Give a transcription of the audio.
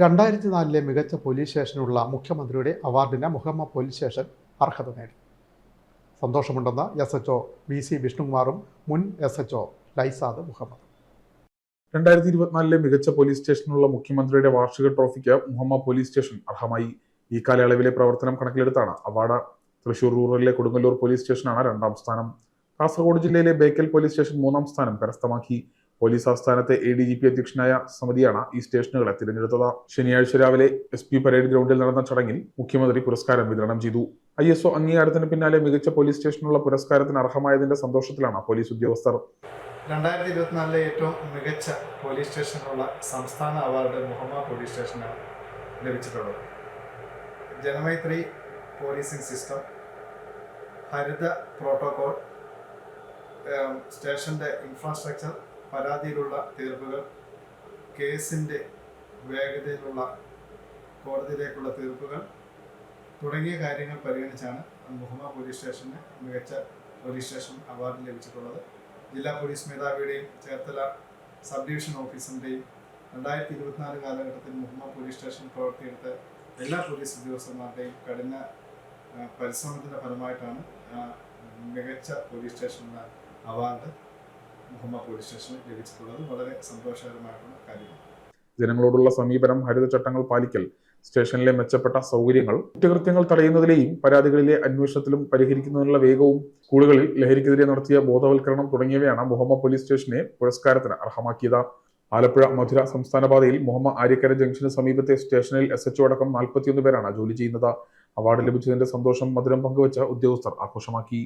രണ്ടായിരത്തി നാലിലെ മികച്ച പോലീസ് സ്റ്റേഷനുള്ള മുഖ്യമന്ത്രിയുടെ അവാർഡിന് മുഹമ്മ പോലീസ് സ്റ്റേഷൻ അർഹത നേടി. സന്തോഷമുണ്ടെന്ന് S H O V C വിഷ്ണുകുമാറും മുൻ S H O Laisad Muhammad. രണ്ടായിരത്തി ഇരുപത്തിനാലിലെ മികച്ച പോലീസ് സ്റ്റേഷനുള്ള മുഖ്യമന്ത്രിയുടെ വാർഷിക ട്രോഫിക്ക് മുഹമ്മ പോലീസ് സ്റ്റേഷൻ അർഹമായി. ഈ കാലയളവിലെ പ്രവർത്തനം കണക്കിലെടുത്താണ്. അവാർഡ് തൃശൂർ റൂറലിലെ കൊടുങ്ങല്ലൂർ പോലീസ് സ്റ്റേഷനാണ് രണ്ടാം സ്ഥാനം. കാസർഗോഡ് ജില്ലയിലെ ബേക്കൽ പോലീസ് സ്റ്റേഷൻ മൂന്നാം സ്ഥാനം കരസ്ഥമാക്കി. പോലീസ് ആസ്ഥാനത്തെ എ ഡി ജി പി അധ്യക്ഷനായ സമിതിയാണ് ഈ സ്റ്റേഷനുകളെ തിരഞ്ഞെടുത്തത്. ശനിയാഴ്ച രാവിലെ എസ് പി പരേഡ് ഗ്രൗണ്ടിൽ നടന്ന ചടങ്ങിൽ മുഖ്യമന്ത്രി പുരസ്കാരം വിതരണം ചെയ്തു. ഐ എസ് ഒ അംഗീകാരത്തിന് പിന്നാലെ മികച്ച പോലീസ് സ്റ്റേഷനുള്ള പുരസ്കാരത്തിന് അർഹമായതിന്റെ സന്തോഷത്തിലാണ് പോലീസ് ഉദ്യോഗസ്ഥർ. രണ്ടായിരത്തി ഇരുപത്തിനാലിലെ ഏറ്റവും മികച്ച പോലീസ് സ്റ്റേഷനുള്ള സംസ്ഥാന അവാർഡ് മുഹമ്മ പോലീസ് സ്റ്റേഷന് ലഭിച്ചിട്ടുള്ളത്. Janamaithri policing system Haritha protocol സ്റ്റേഷന്റെ ഇൻഫ്രാസ്ട്രക്ചർ പരാതിയിലുള്ള തീർപ്പുകൾ കേസിന്റെ വേഗതയിലുള്ള കോടതിയിലേക്കുള്ള തീർപ്പുകൾ തുടങ്ങിയ കാര്യങ്ങൾ പരിഗണിച്ചാണ് മുഹമ്മ പോലീസ് സ്റ്റേഷന് മികച്ച പോലീസ് സ്റ്റേഷൻ അവാർഡ് ലഭിച്ചിട്ടുള്ളത്. ജില്ലാ പോലീസ് മേധാവിയുടെയും ചേർത്തല സബ് ഡിവിഷൻ ഓഫീസറിന്റെയും രണ്ടായിരത്തി ഇരുപത്തിനാല് കാലഘട്ടത്തിൽ മുഹമ്മ പോലീസ് സ്റ്റേഷൻ പ്രവർത്തിയെടുത്ത എല്ലാ പോലീസ് ഉദ്യോഗസ്ഥന്മാരുടെയും കഠിന പരിശ്രമത്തിന്റെ ഫലമായിട്ടാണ് മികച്ച പോലീസ് സ്റ്റേഷനുള്ള അവാർഡ് മുഹമ്മ പോലീസ് സ്റ്റേഷനിൽ ലഭിച്ചിട്ടുള്ളത് വളരെ സന്തോഷകരമായിട്ടുള്ള കാര്യമാണ്. ജനങ്ങളോടുള്ള സമീപനം ഹരിതചട്ടങ്ങൾ പാലിക്കൽ സ്റ്റേഷനിലെ മെച്ചപ്പെട്ട സൗകര്യങ്ങൾ കുറ്റകൃത്യങ്ങൾ തടയുന്നതിലെയും പരാതികളിലെ അന്വേഷണത്തിലും പരിഹരിക്കുന്നതിനുള്ള വേഗവും സ്കൂളുകളിൽ ലഹരിക്കെതിരെ നടത്തിയ ബോധവൽക്കരണം തുടങ്ങിയവയാണ് മുഹമ്മ പോലീസ് സ്റ്റേഷനെ പുരസ്കാരത്തിന് അർഹമാക്കിയത്. ആലപ്പുഴ മധുര സംസ്ഥാന പാതയിൽ മുഹമ്മ ആര്യക്കര ജംഗ്ഷന് സമീപത്തെ സ്റ്റേഷനിൽ എസ് എച്ച് അടക്കം നാൽപ്പത്തിയൊന്ന് പേരാണ് ജോലി ചെയ്യുന്നത്. അവാർഡ് ലഭിച്ചതിന്റെ സന്തോഷം മധുരം പങ്കുവച്ച ഉദ്യോഗസ്ഥർ ആഘോഷമാക്കി.